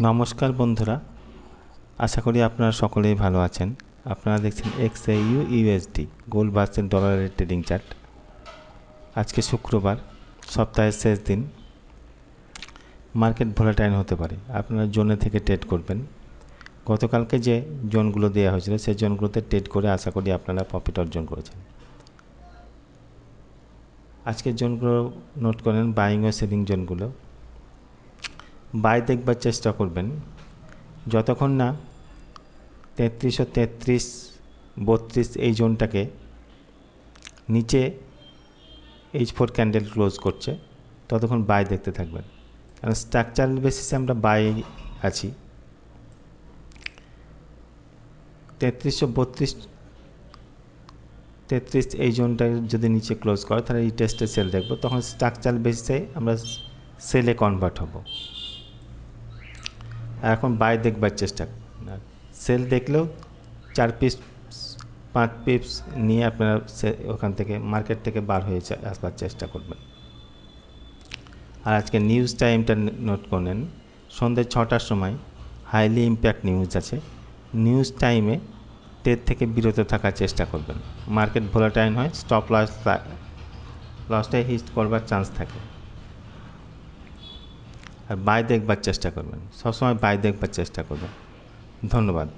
নমস্কার বন্ধুরা, আশা করি আপনারা সকলেই ভালো আছেন। আপনারা দেখছেন X U USD gold versus ডলারের ট্রেডিং চার্ট। আজকে শুক্রবার, সপ্তাহের শেষ দিন। মার্কেট ভোলাটাইন হতে পারে, আপনারা জোনে থেকে ট্রেড করবেন। গতকালকে যে জোনগুলো দেওয়া হয়েছিল, সেই জোনগুলোতে ট্রেড করে আশা করি আপনারা প্রফিট অর্জন করেছেন। আজকের জোনগুলো নোট করেন বাইং ও সেলিং জোনগুলো। বাই দেখবার চেষ্টা করবেন। যতক্ষণ না তেত্রিশশো তেত্রিশ, বত্রিশ এই জোনটাকে নিচে এইচ ফোর ক্যান্ডেল ক্লোজ করছে, ততক্ষণ বাই দেখতে থাকবেন। কারণ স্ট্রাকচারাল বেসিসে আমরা বাই আছি। তেত্রিশশো বত্রিশ, তেত্রিশ এই জোনটা যদি নিচে ক্লোজ করে, তাহলে এই টেস্টে সেল দেখব। তখন স্ট্রাকচারাল বেসিসে আমরা সেলে কনভার্ট হব। এখন বাই দেখবার চেষ্টা। সেল দেখলেও চার পিস, পাঁচ পিস নিয়ে আপনারা ওখান থেকে মার্কেট থেকে বার হয়ে আসবার চেষ্টা করবেন। আর আজকে নিউজ টাইমটা নোট করলেন সন্ধ্যে ছটার সময় হাইলি ইম্প্যাক্ট নিউজ আছে। নিউজ টাইমে টের থেকে বিরত থাকার চেষ্টা করবেন। মার্কেট ভোলাটাইন হয় স্টপ লস লসটাই হিট করবার চান্স থাকে। আর বাই দেখবার চেষ্টা করবেন সবসময় বাই দেখবার চেষ্টা করবেন ধন্যবাদ